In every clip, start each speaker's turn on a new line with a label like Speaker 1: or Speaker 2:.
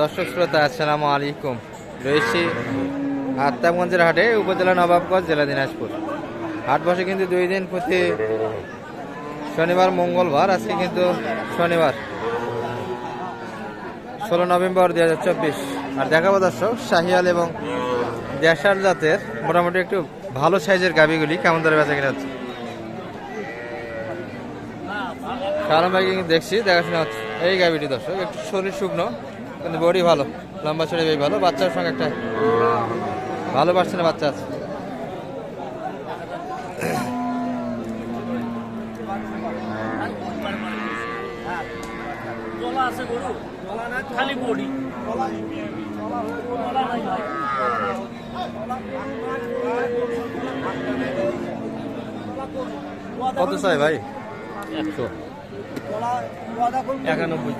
Speaker 1: দর্শক শ্রোতা, আসসালামু আলাইকুম। রয়েছি আত্মাবগঞ্জের হাটে, উপজেলা নবাবগঞ্জ, জেলা দিনাজপুর। হাট বসে কিন্তু দুই দিন প্রতি শনিবার, মঙ্গলবার, আজকে কিন্তু শনিবার, ষোলো নভেম্বর দুই হাজার চব্বিশ। আর দেখাবো দর্শক শাহিয়াল এবং দেশার জাতের মোটামুটি একটু ভালো সাইজের গাবিগুলি কেমন ধরে বেচা কিনা কারণ ভাই দেখছি, দেখাশোনা হচ্ছে। এই গাবিটি দর্শক, একটু শরীর শুকনো কিন্তু বডি ভালো লম্বা চড়ে বেশ ভালো বাচ্চার সঙ্গে একটা ভালো পার্সেন্টের বাচ্চা আছে।
Speaker 2: খালি বডি।
Speaker 1: কত চাই ভাই?
Speaker 2: একশো। একানব্বই।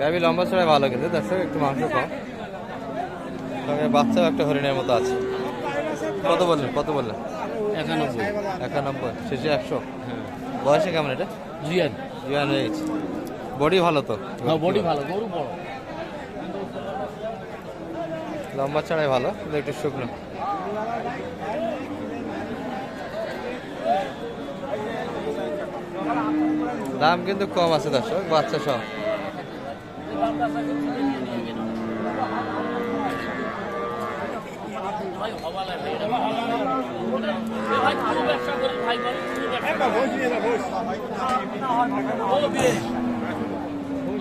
Speaker 1: গাবি লম্বা চড়ে ভালো কিন্তু দর্শক একটু মাংস কম। বাচ্চাও একটা হরিণের মতো আছে। কত বললেন? কত বললেন?
Speaker 2: একানব্বই।
Speaker 1: একানব্বই। শেষে একশো? বয়সে কেমন এটা?
Speaker 2: জিয়ান।
Speaker 1: জুয়ান হয়ে গেছে বডি ভালো তো?
Speaker 2: হ্যাঁ বডি ভালো গরু বড়।
Speaker 1: লম্বা ছাড়াই ভালো একটু শুকনো। দাম কিন্তু কম আছে দর্শক বাচ্চা সব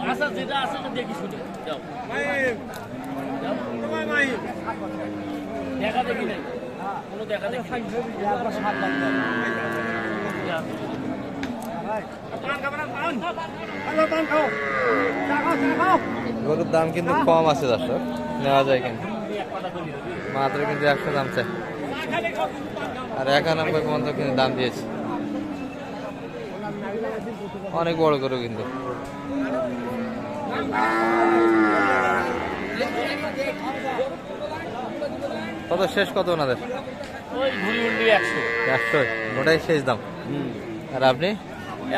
Speaker 2: আচ্ছা দেখি শুনে যাও যাও। দেখা দেখি নাই কোনো দেখা দেখি।
Speaker 1: গরুর দাম কিন্তু কম আছে দর্শক। নেওয়া যায় কিন্তু। মাত্র কিন্তু একশো দাম চাই। আর একানব্বই পর্যন্ত কিন্তু দাম দিয়েছে। অনেক বড় গরু কিন্তু। কত শেষ কত ওনাদের?
Speaker 2: একশো।
Speaker 1: ওটাই শেষ দাম। আর আপনি?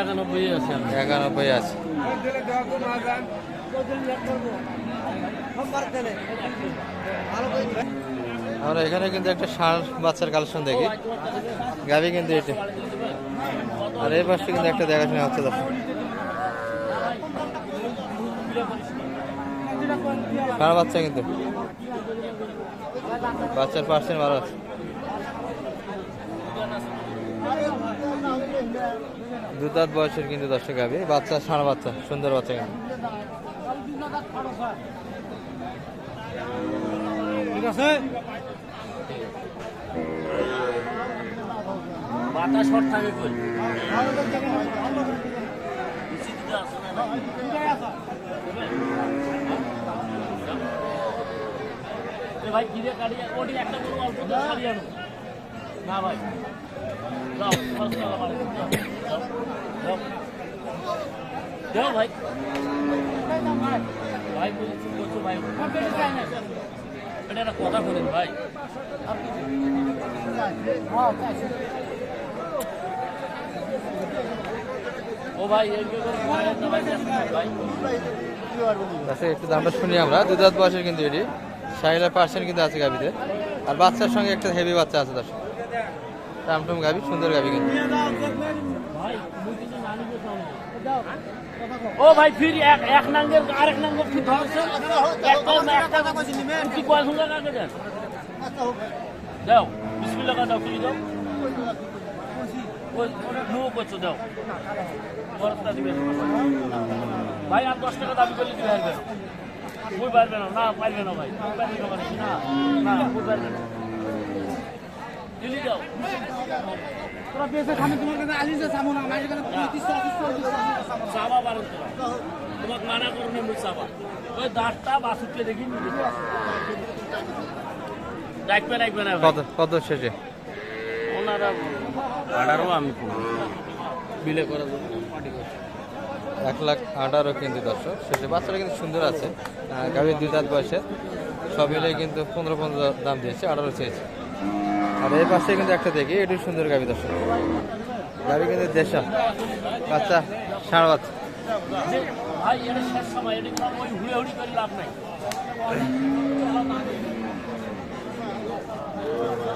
Speaker 2: একানব্বই আছে
Speaker 1: আমরা। এখানে কিন্তু একটা ষাঁড় বাচ্চার কালেকশন দেখি। গাবি কিন্তু এটা। আর এই পাশে কিন্তু একটা দেখাশোনা হচ্ছে দর্শক ষাঁড় বাচ্চা কিন্তু। বাচ্চার পার্সেন্ট ভালো আছে। দুধাত বয়সের কিন্তু দর্শক গাবি বাচ্চা ষাঁড় বাচ্চা, সুন্দর বাচ্চা কিন্তু।
Speaker 2: ঠিক আছে? ভাই গিরে কাটিয়ে, ওটি একটা করে অল্প না ভাই।
Speaker 1: আচ্ছা একটু দামটা শুনি আমরা। দুধাত বয়সের কিন্তু এটি। ষাট পার্সেন্ট কিন্তু আছে গাবিতে আর বাচ্চার সঙ্গে একটা হেভি বাচ্চা আছে দর্শক। টামটুম গাবি সুন্দর গাবি কিন্তু।
Speaker 2: ও ভাই, ফির এক এক নাঙ্গের আরেক নাঙ্গের ফির ধরছে? একটা একটা কি কয় সুন্দর কাকে দেন? দাও বিসমিল্লাহ দাও ফিরি দাও। নো করছ, দাও। বরফটা দিবে। ভাই, আর দশ টাকা দাবি করলে দিবে পারবে না না? না পারবে না ভাই। না মানে? না না ওই পারবে না?
Speaker 1: শেষে
Speaker 2: ওনারা ভাড়ারও আমি বিলে
Speaker 1: এক লাখ আঠারো কিন্তু দর্শক। শেষে বাচ্চাটা কিন্তু সুন্দর আছে। গাড়ির দুই দাঁত বয়সে সব মিলে কিন্তু পনেরো পনেরো দাম দিয়েছে, আঠারো চেয়েছে। আর এই পাশে কিন্তু একটা দেখি এটি সুন্দর গাবি দর্শক। গাবি কিন্তু দেশা বাচ্চা ষাঁড় বাচ্চা।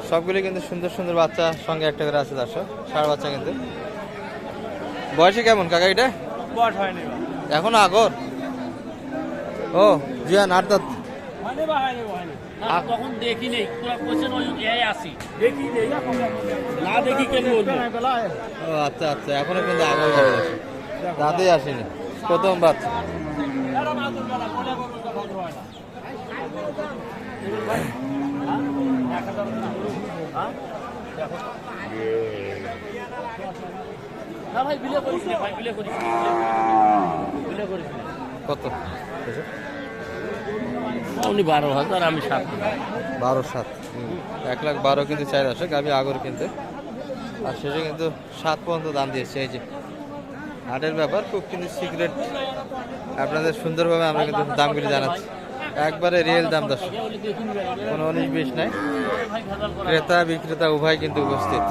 Speaker 1: সবগুলি কিন্তু সুন্দর সুন্দর বাচ্চা সঙ্গে একটা করে আছে দর্শক ষাঁড় বাচ্চা কিন্তু। বয়সে কেমন কাকা এটা? এখন আগর? ও জিয়ান আট দাঁত।
Speaker 3: হয়নি বা হয়নি বা হয়নি
Speaker 2: না, তখন দেখি নেই। তোরা কোশ্চেন ওই আসি। দেখি নেই না দেখি কেন
Speaker 1: ও আচ্ছা আচ্ছা এখনও কিন্তু দাঁতেই আসেনি। প্রথম বাচ্চা। কত?
Speaker 2: উনি বারো হাজার আমি সাত
Speaker 1: বারো সাত। এক লাখ বারো কিন্তু চাই দর্শক আমি আগর কিনতে। আর শেষে কিন্তু সাত পর্যন্ত দাম দিয়েছে এই যে। হাটের ব্যাপার খুব কিন্তু সিক্রেট আপনাদের সুন্দরভাবে আমরা কিন্তু দামগুলি জানাচ্ছি। একবারে রিয়েল দাম দশ কোনো উনিশ বিশ নাই। ক্রেতা বিক্রেতা উভয় কিন্তু উপস্থিত।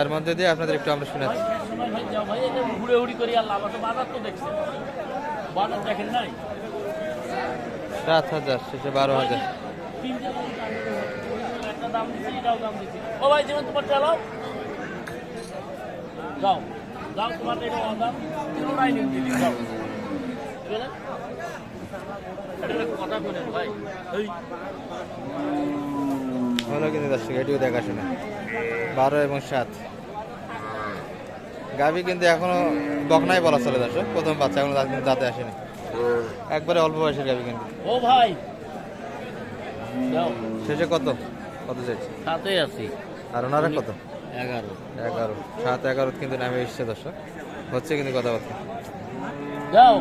Speaker 1: এর মধ্যে দিয়ে আপনাদের একটু আমরা শোনাচ্ছি
Speaker 2: সময় ভাই যাও ভাই এটা ঘুরে উড়ি করি আল্লাহ বাজার তো দেখছেন বাজার দেখেন নাই?
Speaker 1: সাত হাজার শেষে বারো হাজার। হলো কিন্তু দর্শক এটিও দেখাশোনা বারো এবং সাত। গাভি কিন্তু এখনও বকনাই বলা চলে দর্শক প্রথম বাচ্চা এখনও দাঁতে আসেনি। একবারে অল্প বয়সের গাবি কিন্তু।
Speaker 2: ও ভাই। যাও।
Speaker 1: শেষে কত? কত চাইছে?
Speaker 2: সাথে আছি।
Speaker 1: আর ওনারা কত?
Speaker 2: এগারো।
Speaker 1: এগারো। সাত এগারো কিন্তু নামে এসছে দর্শক। হচ্ছে কিন্তু কথাবার্তা।
Speaker 2: যাও।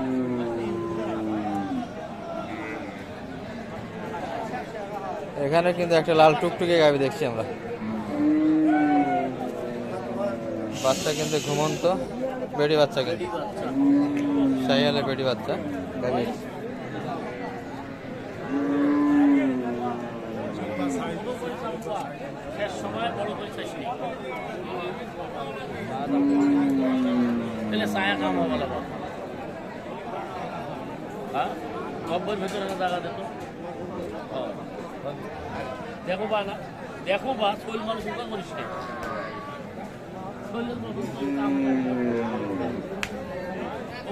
Speaker 1: এখানে কিন্তু একটা লাল টুকটুকে গাভি দেখছি আমরা। বাচ্চা কিন্তু ঘুমন্ত বেডি বাচ্চা কিন্তু। সাইয়ালে বেডি বাচ্চা
Speaker 2: হ্যাঁ? জায়গা দেখো। বা না। দেখো বা শৈল মানুষ করিস না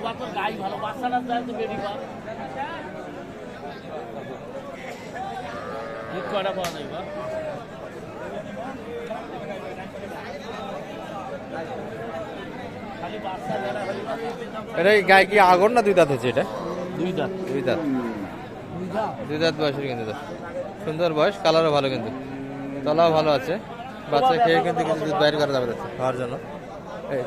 Speaker 2: বা তোর গাই ভালো বাচ্চাটা যায় তো পাওয়া বাচ্চা
Speaker 1: এটা গায়ে কি আগর না দুই দাঁত হচ্ছে এটা?
Speaker 2: দুই দাঁত।
Speaker 1: দুই দাঁত। দুই দাঁত বয়সের কিন্তু। সুন্দর বয়স কালারও ভালো কিন্তু। তলাও ভালো আছে। বাচ্চা খেয়ে কিন্তু কিছু দুধ বাইর করা যাবে খাওয়ার জন্য। এই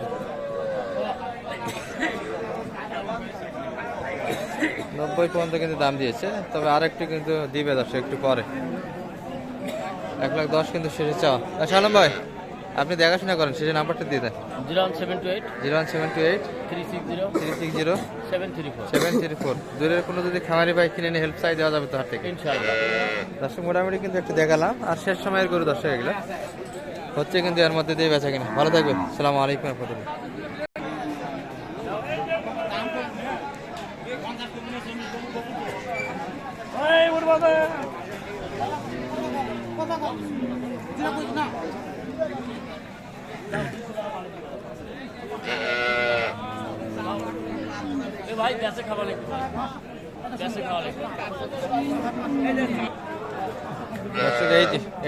Speaker 1: নব্বই পর্যন্ত কিন্তু দাম দিয়েছে তবে আরেকটু কিন্তু দিবে দর্শক একটু পরে। এক লাখ দশ কিন্তু শেষে চাওয়া। আচ্ছা আলম ভাই আপনি দেখাশোনা করেন শেষে নাম্বারটা দিয়ে দেন।
Speaker 2: Zero one seven two eight.
Speaker 1: Zero one seven two eight.
Speaker 2: Three six zero.
Speaker 1: Three six zero.
Speaker 2: Seven three four.
Speaker 1: Seven three four. দূরের কোনো যদি খামারি বাইক কিনে নিয়ে হেল্প চাই দেওয়া যাবে তো হাট থেকে।
Speaker 2: ইনশাআল্লাহ।
Speaker 1: দর্শক মোটামুটি কিন্তু একটু দেখালাম। আর শেষ সময়ের গরু দর্শক এগুলো। হচ্ছে কিন্তু এর মধ্যে দিয়ে বেচা কিনা। ভালো থাকবেন। সালাম আলাইকুম রহমতুল্লাহ।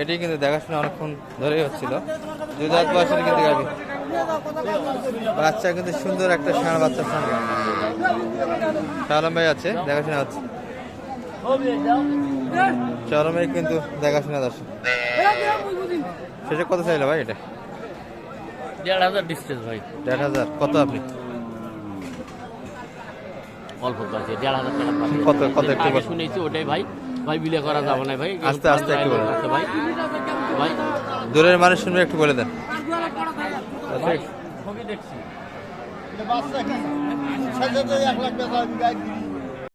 Speaker 1: এটি কিন্তু দেখাশোনা অনেকক্ষণ ধরেই হচ্ছিল। দুই দাঁত বয়সের কিন্তু গাবি বাচ্চা কিন্তু সুন্দর একটা ষাঁড় বাচ্চার সঙ্গে। ভাই আছে, দেখাশোনা হচ্ছে। চরমে কিন্তু দেখাশোনা দর্শক। শেষে কত চাইলো ভাই এটা?
Speaker 2: দেড় হাজার ডিস্টেন্স ভাই।
Speaker 1: দেড় হাজার। কত আপনি?
Speaker 2: অল্প কাছে দেড় হাজার টাকা
Speaker 1: কত কত একটু
Speaker 2: শুনেছি ওটাই ভাই। ভাই বিলে করা যাবে না ভাই।
Speaker 1: আস্তে আস্তে একটু।
Speaker 2: আচ্ছা ভাই। ভাই।
Speaker 1: দূরের মানুষ শুনবে একটু বলে দেন।
Speaker 2: ভাই ছবি দেখছি।
Speaker 3: বাচ্চা এক লাখ টাকা আমি গাই দিই